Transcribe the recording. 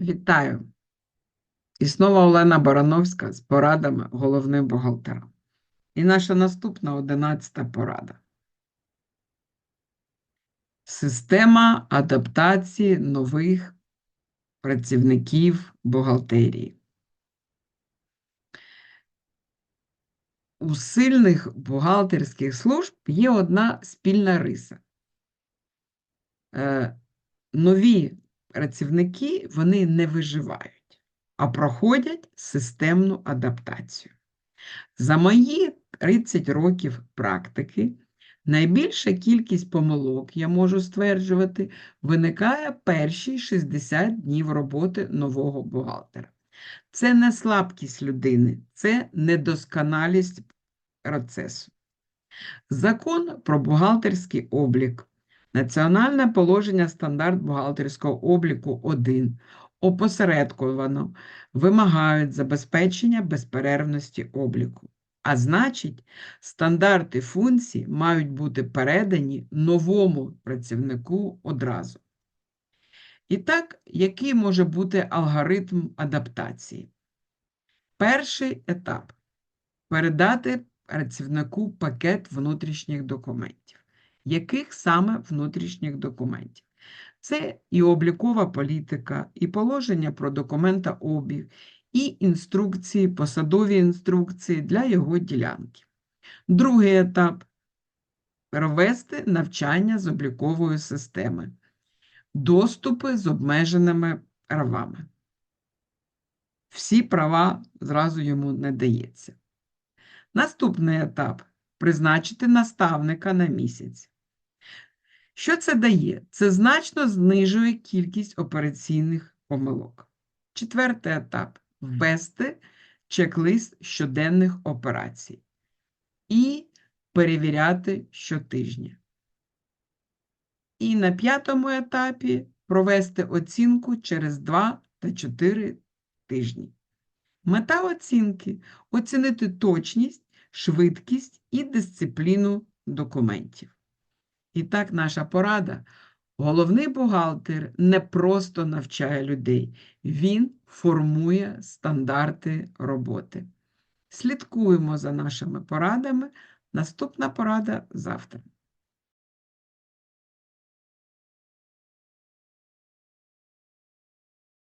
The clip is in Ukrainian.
Вітаю! І знову Олена Барановська з порадами головним бухгалтерам. І наша наступна одинадцята порада. Система адаптації нових працівників бухгалтерії. У сильних бухгалтерських служб є одна спільна риса. Е, нові працівники вони не виживають, а проходять системну адаптацію. За мої 30 років практики найбільша кількість помилок, я можу стверджувати, виникає перші 60 днів роботи нового бухгалтера. Це не слабкість людини, це недосконалість процесу. Закон про бухгалтерський облік Національне положення стандарт бухгалтерського обліку 1 опосередковано вимагають забезпечення безперервності обліку. А значить, стандарти функцій мають бути передані новому працівнику одразу. І так, який може бути алгоритм адаптації? Перший етап передати працівнику пакет внутрішніх документів яких саме внутрішніх документів. Це і облікова політика, і положення про документообіг, і інструкції, посадові інструкції для його ділянки. Другий етап провести навчання з облікової системи, доступи з обмеженими правами. Всі права зразу йому не дається. Наступний етап призначити наставника на місяць. Що це дає? Це значно знижує кількість операційних помилок. Четвертий етап ввести чек-лист щоденних операцій і перевіряти щотижня. І на п'ятому етапі провести оцінку через 2 та 4 тижні. Мета оцінки оцінити точність, швидкість і дисципліну документів. І так, наша порада. Головний бухгалтер не просто навчає людей, він формує стандарти роботи. Слідкуємо за нашими порадами. Наступна порада завтра.